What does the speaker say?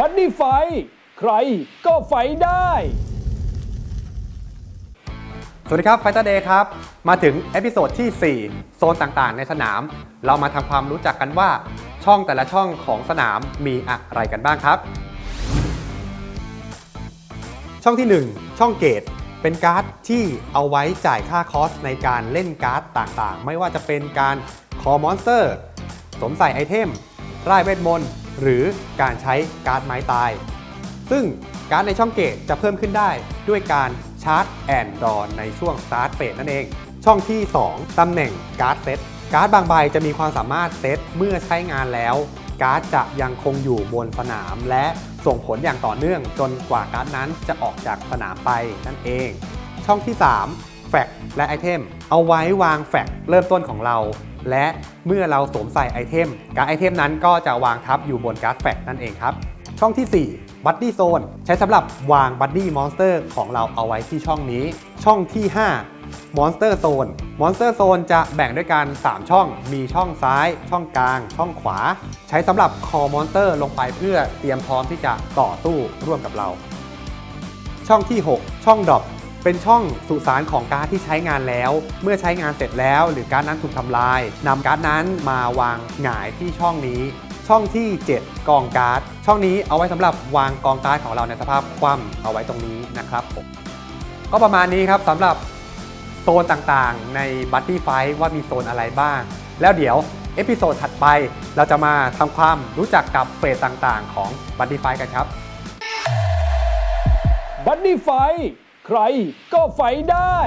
บัดดี้ไฟ ใครก็ไฟได้ สวัสดีครับไฟต e r เดย์ครับ มาถึงเอพิโซดที่ 4 โซนต่างๆ ในสนาม เรามาทำความรู้จักกันว่า ช่องแต่ละช่องของสนามมีอะไรกันบ้างครับ ช่องที่ 1 ช่องเกตเป็นการ์ดที่เอาไว้จ่ายค่าคอสในการเล่นการ์ดต่างๆ ไม่ว่าจะเป็นการคอมอนสเตอร์ สวมใส่ไอเทมร่ายเวทมนต์ หรือการใช้การ์ดไม้ตาย ซึ่งการ์ดในช่องเกตจะเพิ่มขึ้นได้ด้วยการชาร์จแอนด์ดอในช่วงสตาร์ทเฟสนั่นเอง ช่องที่ 2 ตำแหน่งการ์ดเซตการ์ดบางใบจะมีความสามารถเซตเมื่อใช้งานแล้วการ์ดจะยังคงอยู่บนสนาม และส่งผลอย่างต่อเนื่องจนกว่าการ์ดนั้นจะออกจากสนามไปนั่นเอง ช่องที่ 3 แฟกและไอเทม เอาไว้วางแฟกเริ่มต้นของเรา และเมื่อเราสวมใส่ไอเทม การไอเทมนั้นก็จะวางทับอยู่บนการ์ดแฟกนั่นเองครับ ช่องที่ 4 บัดดี้โซนใช้สำหรับวางบัดดี้มอนสเตอร์ของเราเอาไว้ที่ช่องนี้ ช่องที่5มอนสเตอร์โซนมอนสเตอร์โซนจะแบ่งด้วยกัน 3 ช่อง มีช่องซ้าย ช่องกลาง ช่องขวา ใช้สำหรับคอมอนสเตอร์ลงไปเพื่อเตรียมพร้อมที่จะต่อสู้ร่วมกับเรา ช่องที่ 6 ช่องดรอป เป็นช่องสุสานของการ์ดที่ใช้งานแล้ว เมื่อใช้งานเสร็จแล้ว หรือการ์ดนั้นถูกทำลายนำการ์ดนั้นมาวางหงายที่ช่องนี้ ช่องที่ 7 กองการ์ด ช่องนี้เอาไว้สำหรับวางกองการ์ดของเราในสภาพคว่ำเอาไว้ตรงนี้นะครับผมก็ประมาณนี้ครับสำหรับโซนต่างๆ ในบัตตี้ไฟว่ามีโซนอะไรบ้าง แล้วเดี๋ยวเอพิโซดถัดไปเราจะมาทำความรู้จักกับเฟสต่างๆ ของบัตตี้ไฟกันครับบัดดี้ไฟ ใครก็ไฟได้